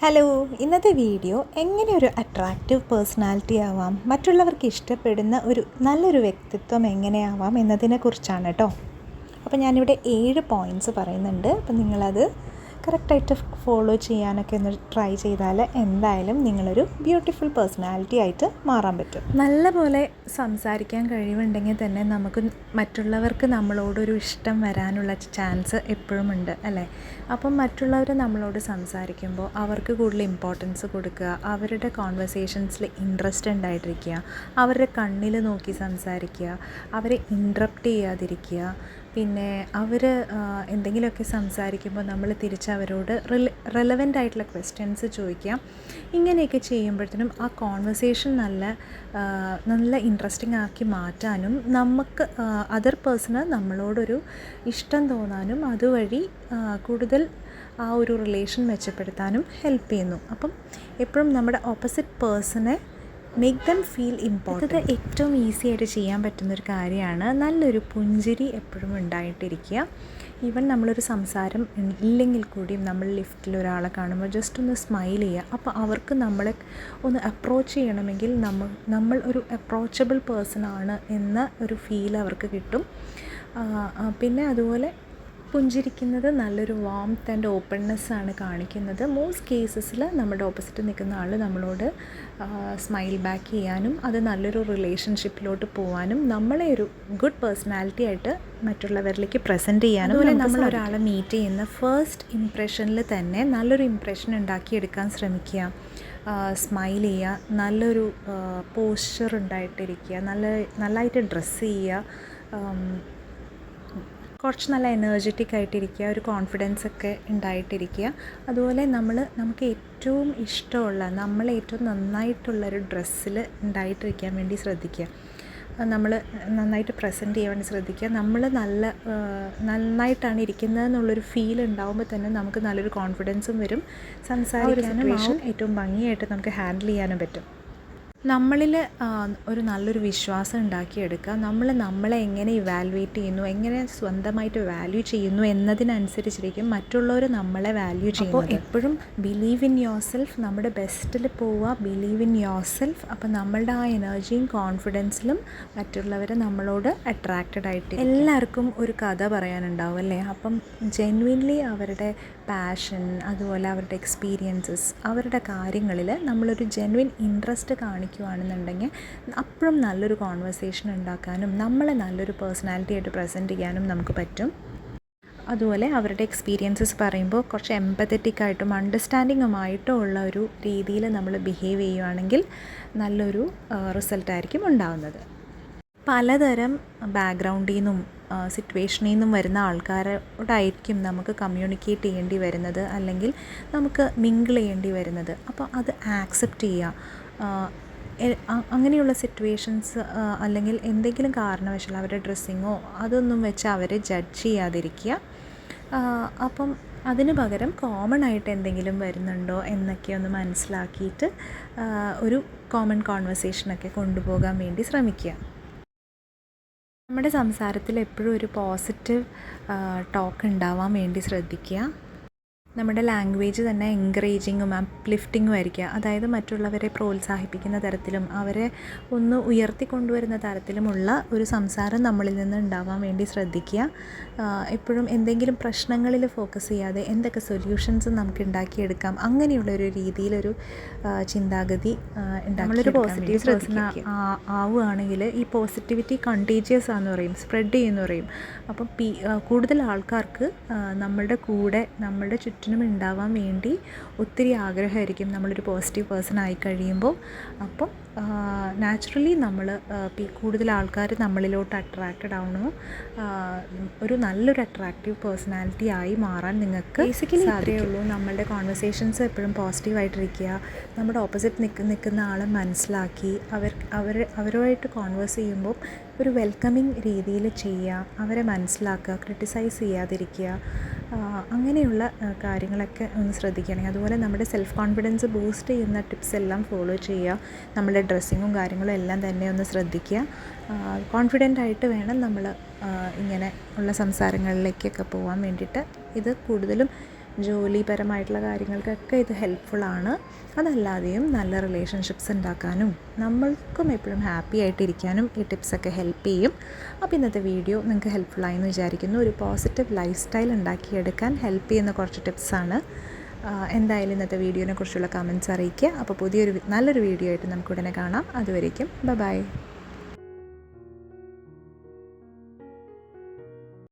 Hello ഇന്നത്തെ video എങ്ങനെ ഒരു അട്രാക്റ്റീവ് പേഴ്സണാലിറ്റി ആവാം മറ്റുള്ളവർക്ക് ഇഷ്ടപ്പെടുന്ന ഒരു നല്ലൊരു വ്യക്തിത്വം എങ്ങനെയാവാം എന്നതിനെക്കുറിച്ചാണ് കേട്ടോ അപ്പോൾ ഞാനിവിടെ ഏഴ് പോയിന്റ്സ് പറയുന്നുണ്ട്. അപ്പോൾ നിങ്ങളത് കറക്റ്റായിട്ട് ഫോളോ ചെയ്യാനൊക്കെ ഒന്ന് ട്രൈ ചെയ്താൽ എന്തായാലും നിങ്ങളൊരു ബ്യൂട്ടിഫുൾ പേഴ്സണാലിറ്റി ആയിട്ട് മാറാൻ പറ്റും. നല്ലപോലെ സംസാരിക്കാൻ കഴിവുണ്ടെങ്കിൽ തന്നെ നമുക്ക് മറ്റുള്ളവർക്ക് നമ്മളോടൊരു ഇഷ്ടം വരാനുള്ള ചാൻസ് എപ്പോഴും ഉണ്ട് അല്ലേ? അപ്പം മറ്റുള്ളവർ നമ്മളോട് സംസാരിക്കുമ്പോൾ അവർക്ക് കൂടുതൽ ഇമ്പോർട്ടൻസ് കൊടുക്കുക അവരുടെ കോൺവെർസേഷൻസിൽ ഇൻട്രസ്റ്റ് ഉണ്ടായിട്ടിരിക്കുക അവരുടെ കണ്ണിൽ നോക്കി സംസാരിക്കുക അവരെ ഇൻട്രപ്റ്റ് ചെയ്യാതിരിക്കുക പിന്നെ അവർ എന്തെങ്കിലുമൊക്കെ സംസാരിക്കുമ്പോൾ നമ്മൾ തിരിച്ച് അവരോട് റില റെലവന്റ് ആയിട്ടുള്ള ക്വസ്റ്റ്യൻസ് ചോദിക്കുക ഇങ്ങനെയൊക്കെ ചെയ്യുമ്പോഴത്തേനും ആ കോൺവെർസേഷൻ നല്ല നല്ല ഇൻട്രസ്റ്റിംഗ് ആക്കി മാറ്റാനും നമുക്ക് അതർ പേഴ്സണ് നമ്മളോടൊരു ഇഷ്ടം തോന്നാനും അതുവഴി കൂടുതൽ ആ ഒരു റിലേഷൻ മെച്ചപ്പെടുത്താനും ഹെൽപ്പ് ചെയ്യുന്നു. അപ്പം എപ്പോഴും നമ്മുടെ ഓപ്പോസിറ്റ് പേഴ്സണെ മേക്ക് ദം ഫീൽ ഇമ്പോർട്ടന്റ് ഇത് ഏറ്റവും ഈസി ആയിട്ട് ചെയ്യാൻ പറ്റുന്നൊരു കാര്യമാണ്. നല്ലൊരു പുഞ്ചിരി എപ്പോഴും ഉണ്ടായിട്ടിരിക്കുക. ഈവൻ നമ്മളൊരു സംസാരം ഇല്ലെങ്കിൽ കൂടിയും നമ്മൾ ലിഫ്റ്റിൽ ഒരാളെ കാണുമ്പോൾ ജസ്റ്റ് ഒന്ന് സ്മൈൽ ചെയ്യുക. അപ്പോൾ അവർക്ക് നമ്മളെ ഒന്ന് അപ്രോച്ച് ചെയ്യണമെങ്കിൽ നമ്മൾ നമ്മൾ ഒരു അപ്രോച്ചബിൾ പേഴ്സൺ ആണ് എന്ന ഒരു ഫീൽ അവർക്ക് കിട്ടും. പിന്നെ അതുപോലെ പുഞ്ചിരിക്കുന്നത് നല്ലൊരു വാംത്ത് ആൻഡ് ഓപ്പൺനെസ് ആണ് കാണിക്കുന്നത്. മോസ്റ്റ് കേസസിൽ നമ്മുടെ ഓപ്പോസിറ്റ് നിൽക്കുന്ന ആൾ നമ്മളോട് സ്മൈൽ ബാക്ക് ചെയ്യാനും അത് നല്ലൊരു റിലേഷൻഷിപ്പിലോട്ട് പോകാനും നമ്മളെ ഒരു ഗുഡ് പേഴ്സണാലിറ്റി ആയിട്ട് മറ്റുള്ളവരിലേക്ക് പ്രസന്റ് ചെയ്യാനും അതുപോലെ നമ്മൾ ഒരാളെ മീറ്റ് ചെയ്യുന്ന ഫസ്റ്റ് ഇംപ്രഷനിൽ തന്നെ നല്ലൊരു ഇംപ്രഷൻ ഉണ്ടാക്കിയെടുക്കാൻ ശ്രമിക്കുക. സ്മൈൽ ചെയ്യുക നല്ലൊരു പോസ്ചർ ഉണ്ടായിട്ടിരിക്കുക നല്ല നല്ലതായിട്ട് ഡ്രസ്സ് ചെയ്യുക കുറച്ച് നല്ല എനർജറ്റിക് ആയിട്ടിരിക്കുക ഒരു കോൺഫിഡൻസ് ഒക്കെ ഉണ്ടായിട്ടിരിക്കുക. അതുപോലെ നമ്മൾ നമുക്ക് ഏറ്റവും ഇഷ്ടമുള്ള നമ്മൾ ഏറ്റവും നന്നായിട്ടുള്ളൊരു ഡ്രസ്സിൽ ഉണ്ടായിട്ടിരിക്കാൻ വേണ്ടി ശ്രദ്ധിക്കുക. നമ്മൾ നന്നായിട്ട് പ്രസന്റ് ചെയ്യാൻ വേണ്ടി ശ്രദ്ധിക്കുക. നമ്മൾ നല്ല നന്നായിട്ടാണ് ഇരിക്കുന്നത് എന്നുള്ളൊരു ഫീൽ ഉണ്ടാകുമ്പോൾ തന്നെ നമുക്ക് നല്ലൊരു കോൺഫിഡൻസും വരും. സംസാരിക്കാനും ഏറ്റവും ഭംഗിയായിട്ട് നമുക്ക് ഹാൻഡിൽ ചെയ്യാനും പറ്റും. നമ്മളിൽ ഒരു നല്ലൊരു വിശ്വാസം ഉണ്ടാക്കിയെടുക്കുക. നമ്മൾ നമ്മളെ എങ്ങനെ ഇവാലുവേറ്റ് ചെയ്യുന്നു എങ്ങനെ സ്വന്തമായിട്ട് വാല്യൂ ചെയ്യുന്നു എന്നതിനനുസരിച്ചിരിക്കും മറ്റുള്ളവർ നമ്മളെ വാല്യൂ ചെയ്യുമ്പോൾ എപ്പോഴും ബിലീവ് ഇൻ യോർ സെൽഫ് നമ്മുടെ ബെസ്റ്റിൽ പോവുക ബിലീവ് ഇൻ യോർ സെൽഫ് അപ്പോൾ നമ്മളുടെ ആ എനർജിയും കോൺഫിഡൻസിലും മറ്റുള്ളവരെ നമ്മളോട് അട്രാക്റ്റഡ് ആയിട്ട് എല്ലാവർക്കും ഒരു കഥ പറയാനുണ്ടാവും അല്ലേ? അപ്പം ജെന്വിൻലി അവരുടെ പാഷൻ അതുപോലെ അവരുടെ എക്സ്പീരിയൻസസ് അവരുടെ കാര്യങ്ങളിൽ നമ്മളൊരു ജെന്വിൻ ഇൻട്രസ്റ്റ് കാണിക്കുകയാണെന്നുണ്ടെങ്കിൽ അപ്പോഴും നല്ലൊരു കോൺവെർസേഷൻ ഉണ്ടാക്കാനും നമ്മളെ നല്ലൊരു പേഴ്സണാലിറ്റി ആയിട്ട് പ്രസന്റ് ചെയ്യാനും നമുക്ക് പറ്റും. അതുപോലെ അവരുടെ എക്സ്പീരിയൻസസ് പറയുമ്പോൾ കുറച്ച് എമ്പത്തറ്റിക് ആയിട്ടും അണ്ടർസ്റ്റാൻഡിങ്ങുമായിട്ടും ഉള്ള ഒരു രീതിയിൽ നമ്മൾ ബിഹേവ് ചെയ്യുവാണെങ്കിൽ നല്ലൊരു റിസൾട്ടായിരിക്കും ഉണ്ടാകുന്നത് പലതരം ബാക്ക്ഗ്രൗണ്ടിൽ നിന്നും സിറ്റുവേഷനിൽ നിന്നും വരുന്ന ആൾക്കാരോടായിരിക്കും നമുക്ക് കമ്മ്യൂണിക്കേറ്റ് ചെയ്യേണ്ടി വരുന്നത് അല്ലെങ്കിൽ നമുക്ക് മിങ്കിൾ ചെയ്യേണ്ടി വരുന്നത്. അപ്പോൾ അത് ആക്സെപ്റ്റ് ചെയ്യുക. അങ്ങനെയുള്ള സിറ്റുവേഷൻസ് അല്ലെങ്കിൽ എന്തെങ്കിലും കാരണവശാൽ അവരുടെ ഡ്രസ്സിങ്ങോ അതൊന്നും വെച്ച് അവരെ ജഡ്ജ് ചെയ്യാതിരിക്കുക. അപ്പം അതിന് പകരം കോമൺ ആയിട്ട് എന്തെങ്കിലും വരുന്നുണ്ടോ എന്നൊക്കെ ഒന്ന് മനസ്സിലാക്കിയിട്ട് ഒരു കോമൺ കോൺവെർസേഷനൊക്കെ കൊണ്ടുപോകാൻ വേണ്ടി ശ്രമിക്കുക. നമ്മുടെ സംസാരത്തിൽ എപ്പോഴും ഒരു പോസിറ്റീവ് ടോക്ക് ഉണ്ടാവാൻ വേണ്ടി ശ്രദ്ധിക്കുക. നമ്മുടെ ലാംഗ്വേജ് തന്നെ എൻകറേജിങ്ങും അപ്ലിഫ്റ്റിങ്ങും ആയിരിക്കുക. അതായത് മറ്റുള്ളവരെ പ്രോത്സാഹിപ്പിക്കുന്ന തരത്തിലും അവരെ ഒന്ന് ഉയർത്തിക്കൊണ്ടുവരുന്ന തരത്തിലുമുള്ള ഒരു സംസാരം നമ്മളിൽ നിന്ന് ഉണ്ടാവാൻ വേണ്ടി ശ്രദ്ധിക്കുക. എപ്പോഴും എന്തെങ്കിലും പ്രശ്നങ്ങളിൽ ഫോക്കസ് ചെയ്യാതെ എന്തൊക്കെ സൊല്യൂഷൻസ് നമുക്ക് ഉണ്ടാക്കിയെടുക്കാം അങ്ങനെയുള്ള ഒരു രീതിയിലൊരു ചിന്താഗതി നമ്മളൊരു പോസിറ്റീവ് പേഴ്സൺ ആവുകയാണെങ്കിൽ ഈ പോസിറ്റിവിറ്റി കണ്ടീജിയസ് ആണെന്ന് പറയും സ്പ്രെഡ് ചെയ്യുമെന്ന് പറയും. അപ്പം പി കൂടുതൽ ആൾക്കാർക്ക് നമ്മളുടെ കൂടെ നമ്മളുടെ ചുറ്റിനും ഉണ്ടാവാൻ വേണ്ടി ഒത്തിരി ആഗ്രഹമായിരിക്കും നമ്മളൊരു പോസിറ്റീവ് പേഴ്സൺ ആയി കഴിയുമ്പോൾ. അപ്പം നാച്ചുറലി നമ്മൾ കൂടുതൽ ആൾക്കാർ നമ്മളിലോട്ട് അട്രാക്റ്റഡ് ആവണോ ഒരു നല്ലൊരു അട്രാക്റ്റീവ് പേഴ്സണാലിറ്റി ആയി മാറാൻ നിങ്ങൾക്ക് ബേസിക്കലി ഇത്രയേ ഉള്ളൂ. നമ്മളുടെ കോൺവെർസേഷൻസ് എപ്പോഴും പോസിറ്റീവായിട്ടിരിക്കുക നമ്മുടെ ഓപ്പോസിറ്റ് നിൽക്കുന്ന നിൽക്കുന്ന ആളെ മനസ്സിലാക്കി. അവർ അവർ അവരുമായിട്ട് കോൺവേഴ്സ് ചെയ്യുമ്പോൾ ഒരു വെൽക്കമിങ് രീതിയിൽ ചെയ്യുക. അവരെ മനസ്സിലാക്കുക ക്രിട്ടിസൈസ് ചെയ്യാതിരിക്കുക. അങ്ങനെയുള്ള കാര്യങ്ങളൊക്കെ ഒന്ന് ശ്രദ്ധിക്കുകയാണെങ്കിൽ അതുപോലെ നമ്മുടെ സെൽഫ് കോൺഫിഡൻസ് ബൂസ്റ്റ് ചെയ്യുന്ന ടിപ്സ് എല്ലാം ഫോളോ ചെയ്യുക. നമ്മുടെ ഡ്രസ്സിങ്ങും കാര്യങ്ങളും എല്ലാം തന്നെ ഒന്ന് ശ്രദ്ധിക്കുക. കോൺഫിഡന്റ് ആയിട്ട് വേണം നമ്മൾ ഇങ്ങനെ ഉള്ള സംസാരങ്ങളിലേക്കൊക്കെ പോകാൻ വേണ്ടിയിട്ട്. ഇത് കൂടുതലും ജോലിപരമായിട്ടുള്ള കാര്യങ്ങൾക്കൊക്കെ ഇത് ഹെൽപ്ഫുള്ളാണ് അതല്ലാതെയും നല്ല റിലേഷൻഷിപ്സ് ഉണ്ടാക്കാനും നമ്മൾക്കും എപ്പോഴും ഹാപ്പി ആയിട്ടിരിക്കാനും ഈ ടിപ്സൊക്കെ ഹെൽപ്പ് ചെയ്യും. അപ്പോൾ ഇന്നത്തെ വീഡിയോ നിങ്ങൾക്ക് ഹെൽപ്ഫുള്ളായി എന്ന് വിചാരിക്കുന്നു. ഒരു പോസിറ്റീവ് ലൈഫ് സ്റ്റൈൽ ഉണ്ടാക്കിയെടുക്കാൻ ഹെൽപ്പ് ചെയ്യുന്ന കുറച്ച് ടിപ്സാണ് എന്തായാലും ഇന്നത്തെ വീഡിയോനെ കുറിച്ചുള്ള കമൻസ് അറിയിക്കുക. അപ്പോൾ പുതിയൊരു നല്ലൊരു വീഡിയോ ആയിട്ട് നമുക്ക് ഉടനെ കാണാം. അതുവരേക്കും ബൈ